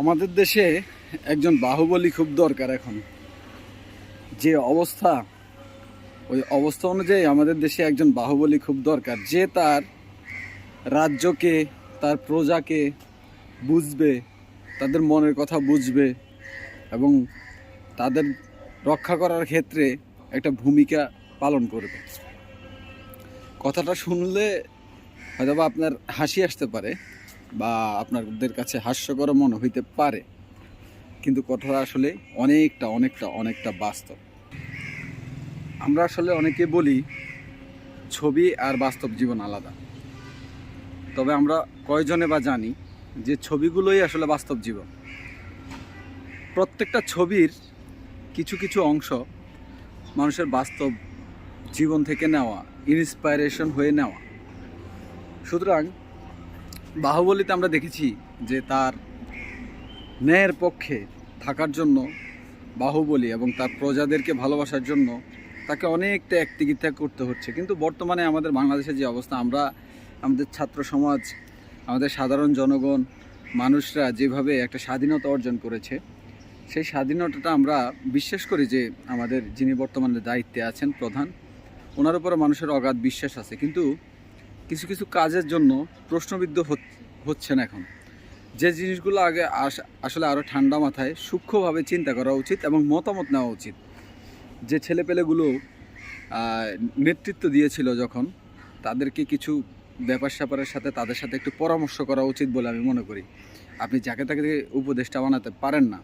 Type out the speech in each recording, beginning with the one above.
আমাদের দেশে একজন বাহুবলী খুব দরকার এখন। যে অবস্থা, ওই অবস্থা অনুযায়ী আমাদের দেশে একজন বাহুবলী খুব দরকার। যে তার রাজ্যকে, তার প্রজাকে বুঝবে, তাদের মনের কথা বুঝবে এবং তাদের রক্ষা করার ক্ষেত্রে একটা ভূমিকা পালন করবে। কথাটা শুনলে হয়তো আপনার হাসি আসতে পারে। বা আপনাদের কাছে হাস্যকর মনে হইতে পারে, কিন্তু কথাটা আসলে অনেকটা অনেকটা অনেকটা বাস্তব। আমরা আসলে অনেকে বলি, ছবি আর বাস্তব জীবন আলাদা। তবে আমরা কয়জনে বা জানি যে ছবিগুলোই আসলে বাস্তব জীবন। প্রত্যেকটা ছবির কিছু কিছু অংশ মানুষের বাস্তব জীবন থেকে নেওয়া ইন্সপাইরেশন হয়ে নেওয়া। সুতরাং বাহুবলীতে আমরা দেখেছি যে তার ন্যায়ের পক্ষে থাকার জন্য বাহুবলী এবং তার প্রজাদেরকে ভালোবাসার জন্য তাকে অনেক ত্যাগ তিগিত্যাগ করতে হচ্ছে। কিন্তু বর্তমানে আমাদের বাংলাদেশের যে অবস্থা, আমরা আমাদের ছাত্র সমাজ, আমাদের সাধারণ জনগণ, মানুষরা যেভাবে একটা স্বাধীনতা অর্জন করেছে, সেই স্বাধীনতাটা আমরা বিশ্বাস করি যে আমাদের যিনি বর্তমানে দায়িত্বে আছেন প্রধান, ওনার উপরে মানুষের অগাধ বিশ্বাস আছে। কিন্তু কিছু কিছু কাজের জন্য প্রশ্নবিদ্ধ হচ- হচ্ছেন এখন। যে জিনিসগুলো আগে আস- আসলে আরও ঠান্ডা মাথায় সূক্ষ্মভাবে চিন্তা করা উচিত এবং মতামত নেওয়া উচিত। যে ছেলেপেলেগুলো নেতৃত্ব দিয়েছিল যখন, তাদেরকে কিছু ব্যাপার স্যাপারের সাথে তাদের সাথে একটু পরামর্শ করা উচিত বলে আমি মনে করি। আপনি যাকে তাকে উপদেষ্টা বানাতে পারেন না।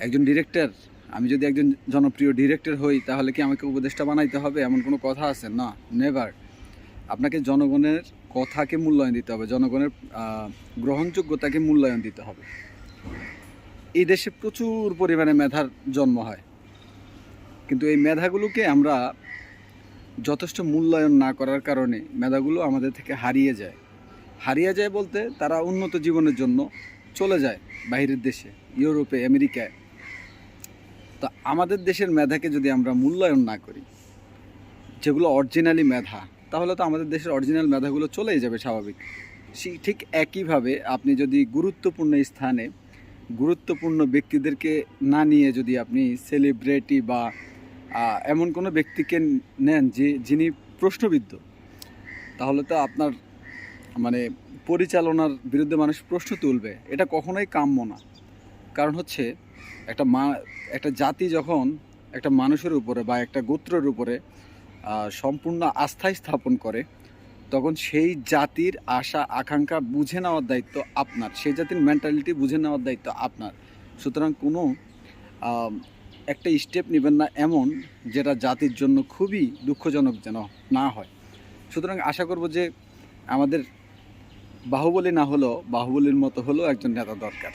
একজন ডিরেক্টর, আমি যদি একজন জনপ্রিয় ডিরেক্টর হই, তাহলে কি আমাকে উপদেষ্টা বানাইতে হবে? এমন কোনো কথা আছে? না, নেভার। আপনাকে জনগণের কথাকে মূল্যায়ন দিতে হবে, জনগণের গ্রহণযোগ্যতাকে মূল্যায়ন দিতে হবে। এই দেশে প্রচুর পরিমাণে মেধার জন্ম হয়। কিন্তু এই মেধাগুলোকে আমরা যথেষ্ট মূল্যায়ন না করার কারণে মেধাগুলো আমাদের থেকে হারিয়ে যায়। হারিয়ে যায় বলতে তারা উন্নত জীবনের জন্য চলে যায় বাইরের দেশে, ইউরোপে, আমেরিকায়। তো আমাদের দেশের মেধাকে যদি আমরা মূল্যায়ন না করি, যেগুলো অরিজিনালি মেধা তাহলে তো আমাদের দেশের অরিজিনাল মেধাগুলো চলেই যাবে স্বাভাবিক। ঠিক একইভাবে আপনি যদি গুরুত্বপূর্ণ স্থানে গুরুত্বপূর্ণ ব্যক্তিদেরকে না নিয়ে যদি আপনি সেলিব্রিটি বা এমন কোনো ব্যক্তিকে নেন যে, যিনি প্রশ্নবিদ্ধ, তাহলে তো আপনার মানে পরিচালনার বিরুদ্ধে মানুষ প্রশ্ন তুলবে। এটা কখনোই কাম্য না। কারণ হচ্ছে একটা মা একটা জাতি যখন একটা মানুষের উপরে বা একটা গোত্রের উপরে সম্পূর্ণ আস্থায় স্থাপন করে, তখন সেই জাতির আশা, আকাঙ্ক্ষা বুঝে নেওয়ার দায়িত্ব আপনার। সেই জাতির মেন্টালিটি বুঝে নেওয়ার দায়িত্ব আপনার। সুতরাং কোনো একটা স্টেপ নেবেন না এমন যেটা জাতির জন্য খুবই দুঃখজনক যেন না হয়। সুতরাং আশা করব যে আমাদের বাহুবলী না হলেও বাহুবলীর মতো হলেও একজন নেতা দরকার।